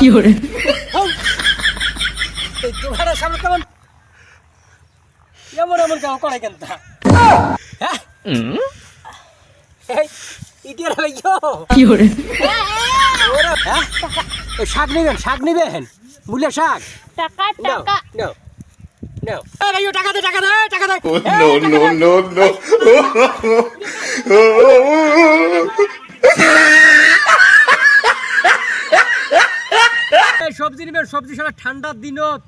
কি করে তোমার সামনে কেমন? এমন এমন কেমন করে কেন হ্যাঁ? ইটিয়ার ভাইও কি করে হ্যাঁ? শাক নিবেন শাক নেবেন? মূল্য শাক? টাকা টাকা। নাও No. Hey, টাকা দে টাকা দে টাকা দে। সবজি নেবেন সবজি সারা ঠান্ডার দিনত।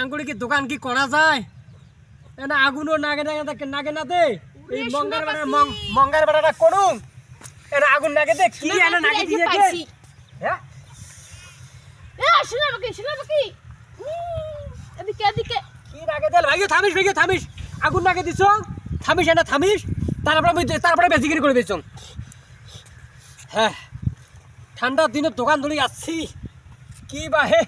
এঙ্গুলি কি দোকান কি করা যায়? না আগুনও নাগে নাগে নাগে না দে। এই মঙ্গার বেড়া সোনাপাখি। মঙ্গার বেড়াটা করুন এনা আগুন নাগে দে কি এনা নাগে দিয়ে দে। হ্যাঁ? শোনা বাকি শোনা বাকি এদিকে এদিকে। কি নাগে দে? ভাইও থামিস ভাইও থামিস। আগুন নাগে দিছ? থামিস এনা থামিস। তারপরে আমি তারপরে বেজিগিরি করে দিছ হ্যাঁ। ঠান্ডার দিনে দোকান ধরে আসছি কি বাহে?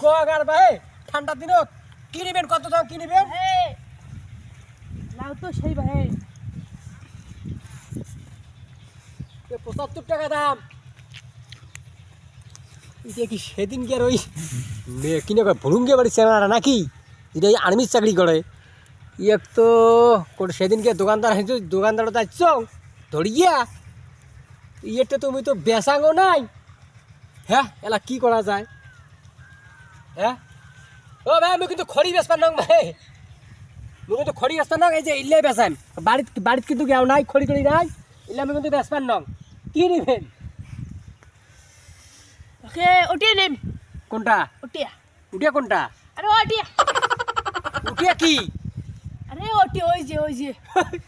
কোয়াগার বাহে? ঠান্ডার দিনত। কি নেবেন? কত দাম কি নেবেন? লাউ তো সেই ভাই এ পঁচাত্তর টাকা দাম। কি সেদিন কি আর ওই কিনে ভরুঙ্গে বাড়ি চেনারা নাকি? যেটা এই আর্মির চাকরি করে। এক তো সেদিনকে দোকানদার হয়েছে দোকানদার যাচ্ছ ধরিয়া। ইয়েটা তুমি তো বেসাঙ্গো নাই। হ্যাঁ? এলা কি করা যায়? হ্যাঁ? ও ভাই আমি কিন্তু খড়ি বেসপার নং ভাই। আমি কিন্তু খড়ি বেসপার নং এই যে ইল্লে বেসাম বাড়িত বাড়িত কিন্তু গেও নাই খড়ি টড়ি নাই। ইল্লে আমি কিন্তু বেসপার নং। কি নিবেন? ওকে ওটিয়া নেম। কোনটা? ওটিয়া উঠিয়া কোনটা? আরে ওটিয়া উঠিয়া। কি? আরে ওটিয়া ওই যে ওই যে।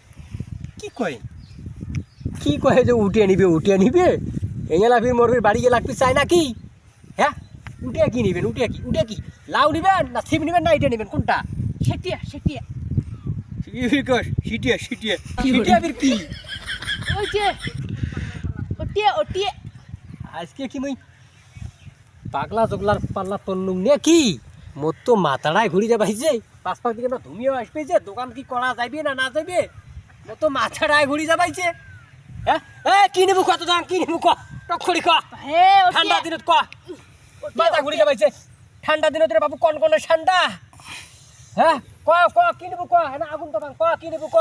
কি কয়? কি কয় যে উঠিয়ে নিবে উঠিয়ে নিবে? এঙ্গেলা ফির মোর ফির বাড়ি গিয়ে লাগতে চায় নাকি? হ্যাঁ? উঠিয়া কি নিবেন উঠিয়া কি উঠিয়া কি? লাউ নিবেন না ছিপ নিবেন না এটা নিবেন কোনটা? সেটিয়া সেটিয়া সিটিয়া সিটিয়া সিটিয়া কি ওই যে ওটিয়া ওটিয়া। আজকে কি মুই পাগলা জগলার পাল্লা তন্নুং নে কি? মোর তো মাথাটাই ঘুরি যাবে যে পাঁচ পাঁচ দিকে ধুমিও আসবে যে দোকান কি করা যাইবে না না যাইবে? মোর তো মাথাটাই ঘুরি যাবাইছে হ্যাঁ? এ কি নেব কত দাম? কি নেব ক টক্ষরি ক হে ঠান্ডা দিনত ক মাথা ঘুরি যাবাইছে ঠান্ডা দিনত রে বাবু কন কন ঠান্ডা? হ্যাঁ ক ক কি নেব ক না আগুন তো ক কি নেব ক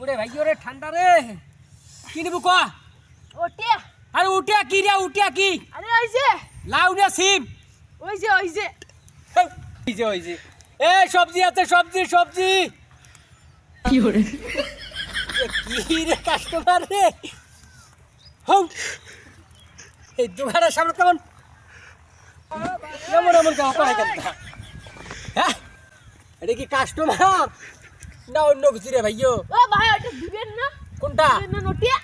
ওরে ভাই রে ঠান্ডা রে। কি নেব ক ওটিয়া আরে উঠিয়া কি রে উঠিয়া কি? আরে ওই যে। লাউ না সিম? ওই যে ওই যে। এই যে ওই যে। এ সবজি আছে সবজি সবজি। 有人，এ কি রে কাস্টমার রে? হম এই দোকানের সামনে কেমন? এমন কেমন কেন? হ্যাঁ? এটা কি কাস্টমার না অন্য কিছু রে ভাইও ও ভাই ওটা দিবেন না? কোনটা? দিবেন না ওটিয়া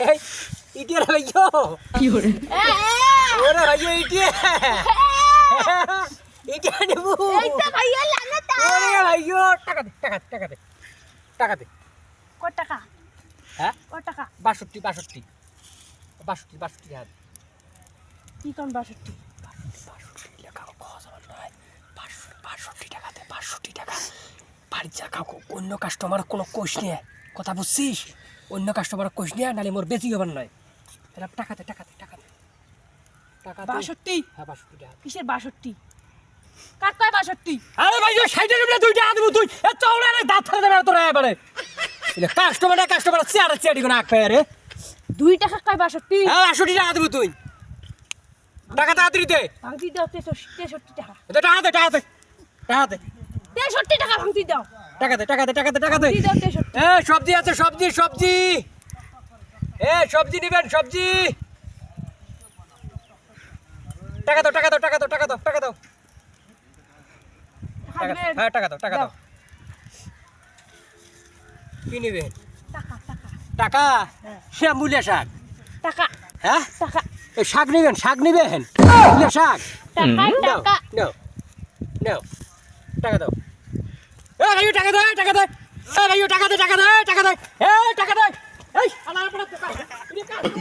এই ইটিয়া রে ভাইও 有人，এ ওরে ভাইও ইটিয়া ইটিয়া নেব। এইটা ভাইয়া লাগে তা ওরে ভাইও টাকা দে টাকা দে টাকা দে টাকা দে। কত টাকা? হ্যাঁ? কত টাকা। বাষট্টি বাষট্টি। বাষট্টি বাষট্টি হাজার কি কোন বাষট্টি? বাষট্টি টাকা খরচ নয় বাষট্টি টাকাতে বাষট্টি টাকা। বাড়ির যা অন্য কাস্টমার কোনো কোষ নিয়ে কথা বুঝছিস? অন্য কাস্টমার কোষ নিয়ে নাহলে মোর বেশি হবার নয় এটা টাকাতে টাকাতে টাকাতে। টাকাতে। বাষট্টি? হ্যাঁ বাষট্টি টাকা। কিসের বাষট্টি? কার কয় বাষট্টি? আরে ভাই নেবলে দুইটা আদমু তুই। এ চৌড়া রে দাঁত ফেলে দেবে তোরা এবারে। এটা কাস্টমার কাস্টমার চেয়ারে চেয়ারি কোনো আগ পায় রে। দুই টাকা কয় বাষট্টি। হ্যাঁ বাষট্টি টাকা দেবো তুই। টাকা তাড়াতাড়ি দে। ভাঙতি দাও তেষট্টি টাকা। দে টাকা দে টাকা দে টাকা দে। তেষট্টি টাকা ভাঙতি দাও। টাকা দে টাকা দে টাকা দে টাকা দে। এ সবজি আছে সবজি সবজি। এ সবজি নেবেন সবজি। টাকা দাও টাকা দাও টাকা দাও টাকা দাও টাকা দাও। হ্যাঁ টাকা দাও টাকা দাও। কি নেবেন টাকা টাকা টাকা হ্যাঁ। শ্যামুলিয়া শাক টাকা হ্যাঁ টাকা এই শাক নেবেন শাক নেবেন মূলিয়া শাক টাকা নাও টাকা নাও নাও টাকা দাও এ ভাইও টাকা দে টাকা দে এ ভাইও টাকা দে টাকা দে টাকা দে এ টাকা দে এই আলার পড়া টাকা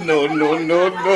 No, no, no, no.